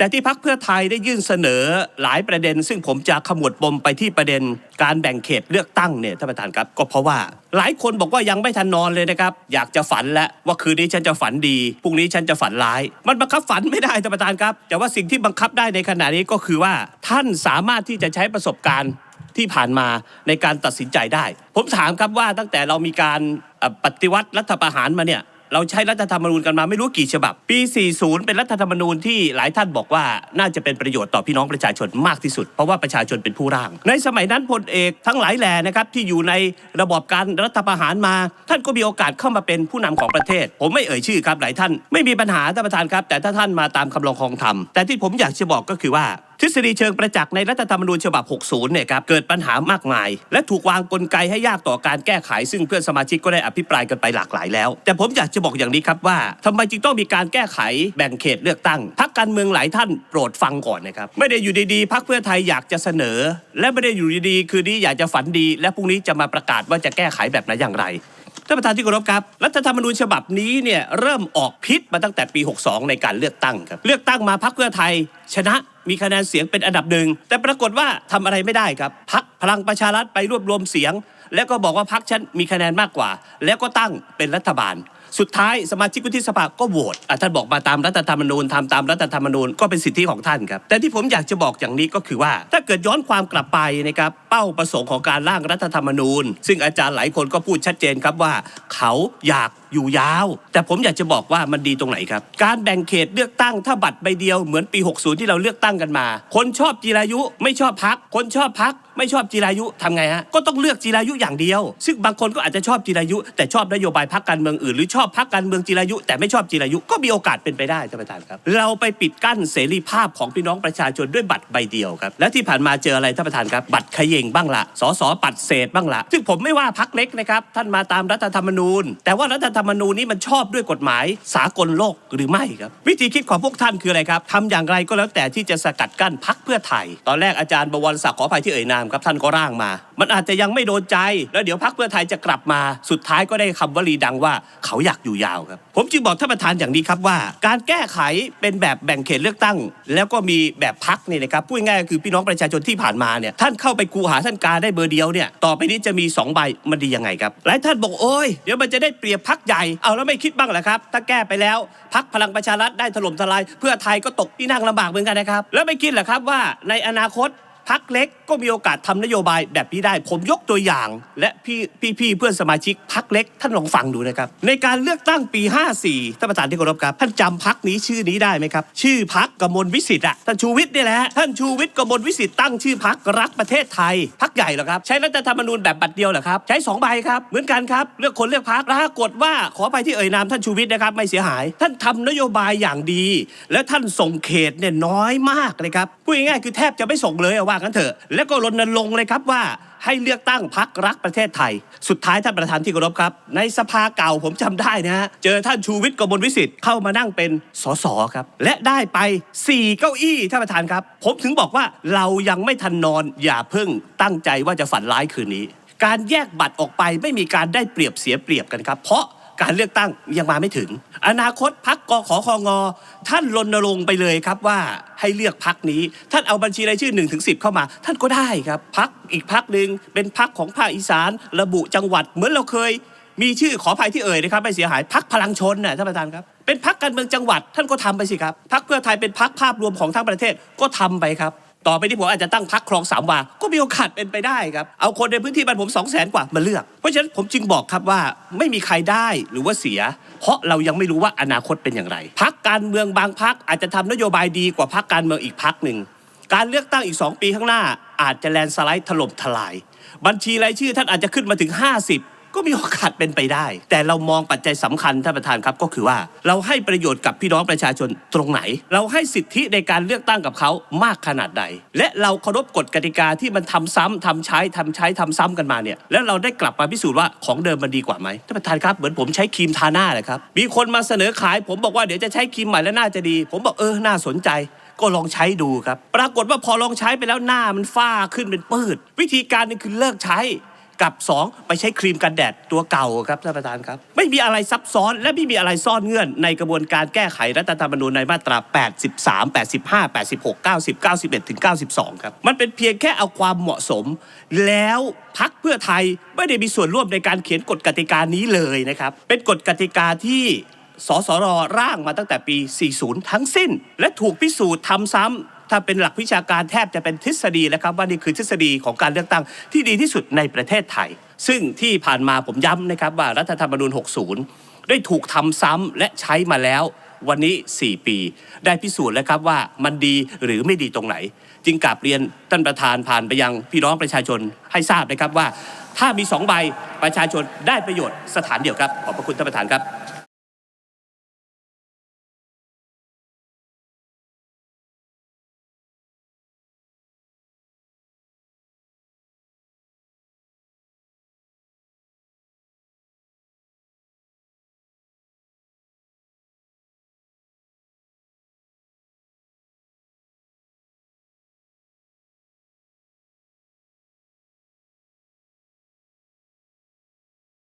แต่ที่พักเพื่อไทยได้ยื่นเสนอหลายประเด็น ซึ่งผมจะขมวดปมไปที่ประเด็นการแบ่งเขตเลือกตั้งเนี่ยท่านประธานครับ ก็เพราะว่าหลายคนบอกว่ายังไม่ทันนอนเลยนะครับ อยากจะฝันแล้วว่าคืนนี้ฉันจะฝันดีพรุ่งนี้ฉันจะฝันร้าย มันบังคับฝันไม่ได้ท่านประธานครับ แต่ว่าสิ่งที่บังคับได้ในขณะนี้ก็คือว่าท่านสามารถที่จะใช้ประสบการณ์ที่ผ่านมาในการตัดสินใจได้ ผมถามครับว่าตั้งแต่เรามีการปฏิวัติรัฐประหารมาเนี่ย เราใช้รัฐธรรมนูญกันมาไม่รู้กี่ฉบับ ปี 40 เป็นรัฐธรรมนูญที่หลายท่านบอกว่าน่าจะเป็นประโยชน์ต่อพี่น้องประชาชนมากที่สุด เพราะว่าประชาชนเป็นผู้ร่าง ในสมัยนั้นพลเอกทั้งหลายแหล่นะครับที่อยู่ในระบอบการรัฐประหารมา ท่านก็มีโอกาสเข้ามาเป็นผู้นำของประเทศ ผมไม่เอ่ยชื่อครับหลายท่าน ไม่มีปัญหาท่านประธานครับ แต่ถ้าท่านมาตามคำลองคองธรรมแต่ที่ผมอยากจะบอกก็คือว่า ทฤษฎีเชิงประจักษ์ในรัฐธรรมนูญฉบับ 60 เนี่ยครับเกิดปัญหามากมาย และถูกวางกลไกให้ยากต่อการแก้ไข ซึ่งเพื่อนสมาชิกก็ได้อภิปรายกันไปหลากหลายแล้ว แต่ผมอยากจะบอกอย่างนี้ครับว่าทำไมจึงต้องมีการแก้ไขแบ่งเขตเลือกตั้งพักการเมืองหลายท่านโปรดฟังก่อนนะครับไม่ได้อยู่ดีๆพักเพื่อไทยอยากจะเสนอ และไม่ได้อยู่ดีๆคืนนี้อยากจะฝันดี และพรุ่งนี้จะมาประกาศว่าจะแก้ไขแบบไหนอย่างไร ท่านประธานที่เคารพครับรัฐธรรมนูญฉบับนี้เนี่ยเริ่มออกพิษมาตั้งแต่ปี 62 ในการเลือกตั้งครับเลือกตั้งมาพักเพื่อไทย ชนะมีคะแนนเสียงเป็นอันดับหนึ่งแต่ปรากฏว่าทำอะไรไม่ได้ครับพักพลังประชารัฐไปรวบรวมเสียง แล้วก็บอกว่าพักฉันมีคะแนนมากกว่า แล้วก็ตั้งเป็นรัฐบาล สุดท้ายสมาชิกวุฒิสภาก็โหวตท่านบอกมาตามรัฐธรรมนูญทำตามรัฐธรรมนูญก็เป็นสิทธิของท่านครับ แต่ที่ผมอยากจะบอกอย่างนี้ก็คือว่า ถ้าเกิดย้อนความกลับไปนะครับเป้าประสงค์ของการร่างรัฐธรรมนูญ ซึ่งอาจารย์หลายคนก็พูดชัดเจนครับว่า เขาอยากอยู่ยาว แต่ผมอยากจะบอกว่ามันดีตรงไหนครับ การแบ่งเขตเลือกตั้งถ้าบัตรใบเดียวเหมือนปี 60 ที่เราเลือกตั้งกันมา คนชอบจีรายุไม่ชอบพัก คนชอบพักไม่ชอบจีรายุทำไงฮะก็ต้องเลือกจีรายุอย่างเดียว ซึ่งบางคนก็อาจจะชอบจีรายุ แต่ชอบนโยบายพักการเมืองอื่นหรือชอบอบพักการเมืองจีรายุ แต่ไม่ชอบจีรายุก็มีโอกาสเป็นไปได้ท่านประธานครับ เราไปปิดกั้นเสรีภาพของพี่น้องประชาชนด้วยบัตรใบเดียวครับและที่ผ่านมาเจออะไรท่านประธานครับ บัตรเขยงบ้างละสสปัดเศษบ้างละซึ่งผมไม่ว่าพักเล็กนะครับท่านมาตามรัฐธรรมนูญ แต่ว่ารัฐธรรมนูญนี้มันชอบด้วยกฎหมายสากลโลกหรือไม่ครับวิธีคิดของพวกท่านคืออะไรครับทำอย่างไรก็แล้วแต่ที่จะสกัดกั้นพักเพื่อไทย ตอนแรกอาจารย์บวรศักดิ์ขออภัยที่เอ่ยนามครับท่านก็ร่างมา มันอาจจะยังไม่โดนใจ แล้วเดี๋ยวพักเพื่อไทยจะกลับมา สุดท้ายก็ได้คำวลีดังว่าเขาอยากอยู่ยาวครับ ผมจึงบอกท่านประธานอย่างนี้ครับว่า การแก้ไขเป็นแบบแบ่งเขตเลือกตั้ง แล้วก็มีแบบพักนี่นะครับพูดง่ายๆก็คือพี่น้องประชาชนที่ผ่านมาเนี่ยท่านเข้าไปกูหาท่านกาได้เบอร์เดียวเนี่ยต่อไปนี้จะมีสองใบมันดียังไงครับหลายท่านบอกโอ้ยเดี๋ยวมันจะได้เปรียบพักใหญ่เอาแล้วไม่คิดบ้างเหรอครับ ถ้าแก้ไปแล้วพักพลังประชารัฐได้ถล่มทลาย เพื่อไทยก็ตกที่นั่งลำบากเหมือนกันนะครับแล้วไม่คิดเหรอครับว่าในอนาคต พักเล็กก็มีโอกาสทำนโยบายแบบนี้ได้ ผมยกตัวอย่าง และพี่พี่เพื่อนสมาชิกพักเล็กท่านลองฟังดูนะครับ ในการเลือกตั้งปี 54ท่านประธานที่เคารพครับ ท่านจำพักนี้ชื่อนี้ได้ไหมครับ ชื่อพักกมลวิสิทธิ์อะท่านชูวิทย์นี่แหละท่านชูวิทย์กมลวิสิทธิ์ตั้งชื่อพักรักประเทศไทยพักใหญ่หรอครับ ใช้รัฐธรรมนูญแบบบัตรเดียวหรอครับ ใช้สองใบครับเหมือนกันครับเลือกคนเลือกพักปรากฏว่าขอไปที่เอ่ยนามท่านชูวิทย์นะครับไม่เสียหาย ท่านทำนโยบายอย่างดี และท่านส่งเขตเนี่ยน้อยมากเลยครับพูดง่ายๆคือแทบจะไม่ส่งเลยว่ากันเถอะ แล้วก็รณรงค์เลยครับว่าให้เลือกตั้งพักรักประเทศไทย สุดท้ายท่านประธานที่เคารพครับ ในสภาเก่าผมจำได้นะฮะ เจอท่านชูวิทย์กมลวิสิทธิ์เข้ามานั่งเป็นสสครับ และได้ไป 4 เก้าอี้ท่านประธานครับ ผมถึงบอกว่าเรายังไม่ทันนอนอย่าเพิ่งตั้งใจว่าจะฝันร้ายคืนนี้ การแยกบัตรออกไปไม่มีการได้เปรียบเสียเปรียบกันครับ เพราะ การเลือกตั้งยังมาไม่ถึง อนาคตพักกขอคองอ ท่านรณรงค์ไปเลยครับว่าให้เลือกพักนี้ ท่านเอาบัญชีรายชื่อ1นถึงสิเข้ามา ท่านก็ได้ครับพักอีกพักหนึ่งเป็นพักของภาคอีสาน ระบุจังหวัด เหมือนเราเคย มีชื่อขอภัยที่เอ่ยนะครับไม่เสียหายพักพลังชนน่ะท่านประธานครับเป็นพักการเมืองจังหวัด ท่านก็ทำไปสิครับพักเพื่อไทยเป็นพักภาพรวมของทั้งประเทศก็ทำไปครับ ต่อไปที่ผมอาจจะตั้งพักคลองสามวา ก็มีโอกาสเป็นไปได้ครับ เอาคนในพื้นที่บ้านผมสองแสนกว่ามาเลือก เพราะฉะนั้นผมจึงบอกครับว่าไม่มีใครได้หรือว่าเสีย เพราะเรายังไม่รู้ว่าอนาคตเป็นอย่างไร พักการเมืองบางพักอาจจะทำนโยบายดีกว่าพักการเมืองอีกพักหนึ่ง การเลือกตั้งอีก 2 ปีข้างหน้า อาจจะแลนสไลด์ถล่มทลาย บัญชีรายชื่อท่านอาจจะขึ้นมาถึง 50 ก็มีโอกาสเป็นไปได้ แต่เรามองปัจจัยสำคัญท่านประธานครับก็คือว่า เราให้ประโยชน์กับพี่น้องประชาชนตรงไหน เราให้สิทธิในการเลือกตั้งกับเขามากขนาดใด และเราเคารพกฎกติกาที่มันทำซ้ำทำใช้ทำใช้ทำซ้ำกันมาเนี่ยแล้วเราได้กลับมาพิสูจน์ว่าของเดิมมันดีกว่าไหมท่านประธานครับเหมือนผมใช้ครีมทาหน้าเลยครับมีคนมาเสนอขาย ผมบอกว่าเดี๋ยวจะใช้ครีมใหม่แล้วน่าจะดี ผมบอกเออน่าสนใจก็ลองใช้ดูครับ ปรากฏว่าพอลองใช้ไปแล้วหน้ามันฝ้าขึ้นเป็นปืด วิธีการนึงคือเลิกใช้ กับ 2 ไปใช้ครีมกันแดดตัวเก่าครับท่านประธานครับ ไม่มีอะไรซับซ้อนและไม่มีอะไรซ่อนเงื่อนในกระบวนการแก้ไขรัฐธรรมนูญในมาตรา 83 85 86 90 91ถึง92 ครับ มันเป็นเพียงแค่เอาความเหมาะสม แล้วพักเพื่อไทยไม่ได้มีส่วนร่วมในการเขียนกฎกติกานี้เลยนะครับเป็นกฎกติกาที่สสรร่างมาตั้งแต่ปี 40 ทั้งสิ้น และถูกพิสูจน์ทำซ้ำ ถ้าเป็นหลักวิชาการแทบจะเป็นทฤษฎีแล้วครับ ว่านี่คือทฤษฎีของการเลือกตั้งที่ดีที่สุดในประเทศไทย ซึ่งที่ผ่านมาผมย้ำนะครับว่ารัฐธรรมนูญ 60 ได้ถูกทำซ้ำและใช้มาแล้ววันนี้ 4 ปี ได้พิสูจน์แล้วครับว่ามันดีหรือไม่ดีตรงไหน จึงกราบเรียนท่านประธานผ่านไปยังพี่น้องประชาชนให้ทราบนะครับว่า ถ้ามีสองใบประชาชนได้ประโยชน์สถานเดียวครับ ขอบพระคุณท่านประธานครับ